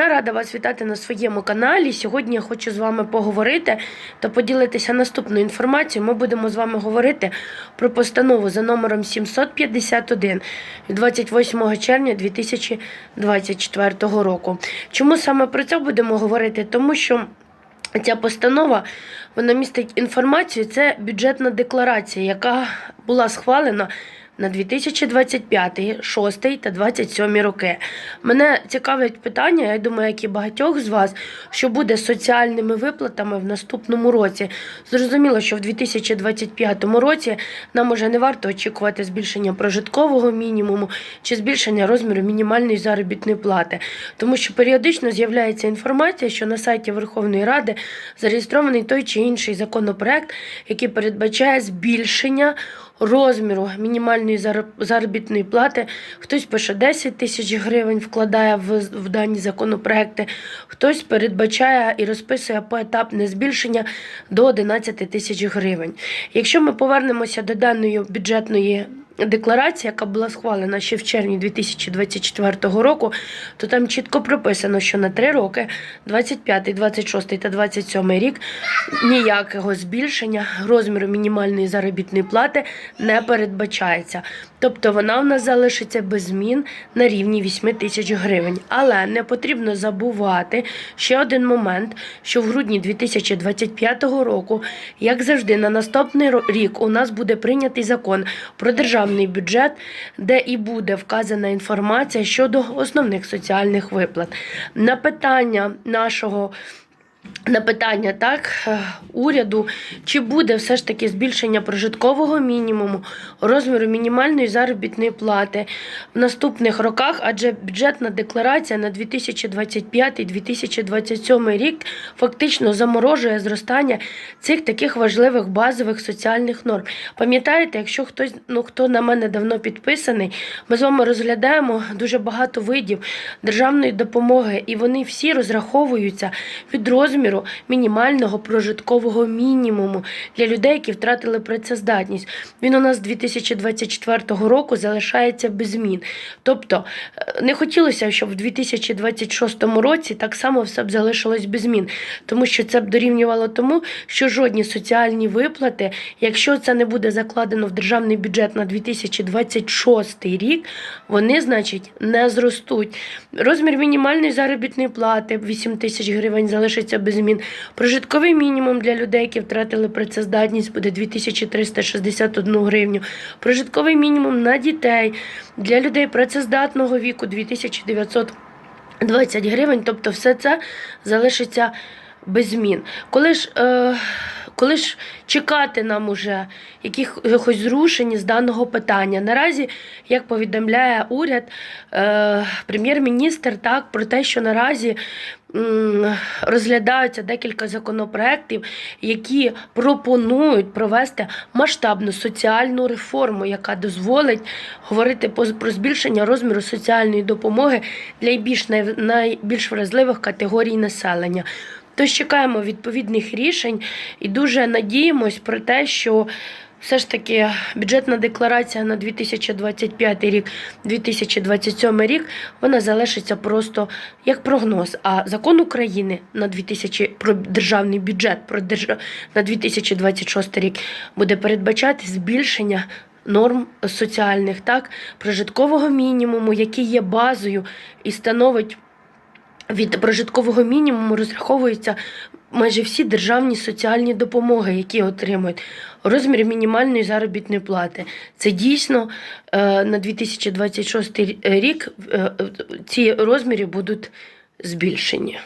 Я рада вас вітати на своєму каналі. Сьогодні я хочу з вами поговорити та поділитися наступною інформацією. Ми будемо з вами говорити про постанову за номером 751 від 28 червня 2024 року. Чому саме про це будемо говорити? Тому що Ця постанова вона містить інформацію. Це бюджетна декларація, яка була схвалена на 2025, 6 та 27 роки. Мене цікавлять питання, я думаю, як і багатьох з вас, що буде з соціальними виплатами в наступному році. Зрозуміло, що в 2025 році нам уже не варто очікувати збільшення прожиткового мінімуму чи збільшення розміру мінімальної заробітної плати, тому що періодично з'являється інформація, що на сайті Верховної Ради зареєстрований той чи інший законопроект, який передбачає збільшення розміру мінімальної зароб- заробітної плати. Хтось пише 10 тисяч гривень, вкладає в, в дані законопроекти, хтось передбачає і розписує поетапне збільшення до 11 тисяч гривень. Якщо ми повернемося до даної бюджетної декларації, яка була схвалена ще в червні 2024 року, то там чітко прописано, що на 3 роки, 25, 26 та 27 рік, ніякого збільшення розміру мінімальної заробітної плати не передбачається. Тобто вона в нас залишиться без змін на рівні 8 тисяч гривень. Але не потрібно забувати ще один момент, що в грудні 2025 року, як завжди, на наступний рік у нас буде прийнятий закон про державний бюджет, де і буде вказана інформація щодо основних соціальних виплат. На питання нашого на питання так е, уряду, чи буде все ж таки збільшення прожиткового мінімуму, розміру мінімальної заробітної плати в наступних роках, адже бюджетна декларація на 2025-2027 рік фактично заморожує зростання цих таких важливих базових соціальних норм. Пам'ятаєте, якщо хтось, ну хто на мене давно підписаний, ми з вами розглядаємо дуже багато видів державної допомоги, і вони всі розраховуються від розміру мінімального прожиткового мінімуму для людей, які втратили працездатність. Він у нас з 2024 року залишається без змін. Тобто е, не хотілося, щоб в 2026 році так само все б залишилось без змін, тому що це б дорівнювало тому, що жодні соціальні виплати, якщо це не буде закладено в державний бюджет на 2026 рік, вони, значить, не зростуть. Розмір мінімальної заробітної плати 8 тисяч гривень залишиться без змін. Прожитковий мінімум для людей, які втратили працездатність, буде 2361 гривню. Прожитковий мінімум на дітей для людей працездатного віку 2920 гривень. Тобто все це залишиться без змін. Коли ж, е, коли ж чекати нам уже якихось зрушень з даного питання? Наразі, як повідомляє уряд, е, прем'єр-міністр так про те, що наразі розглядаються декілька законопроєктів, які пропонують провести масштабну соціальну реформу, яка дозволить говорити про збільшення розміру соціальної допомоги для най- найбільш вразливих категорій населення. Тож чекаємо відповідних рішень і дуже надіємось про те, що все ж таки бюджетна декларація на 2025 рік, 2027 рік, вона залишиться просто як прогноз. А закон України на 2000, про державний бюджет про держ... на 2026 рік буде передбачати збільшення. Норм соціальних, так, прожиткового мінімуму, який є базою і становить від прожиткового мінімуму розраховуються майже всі державні соціальні допомоги, які отримують розмір мінімальної заробітної плати. Це дійсно е, на 2026 рік е, ці розміри будуть збільшені.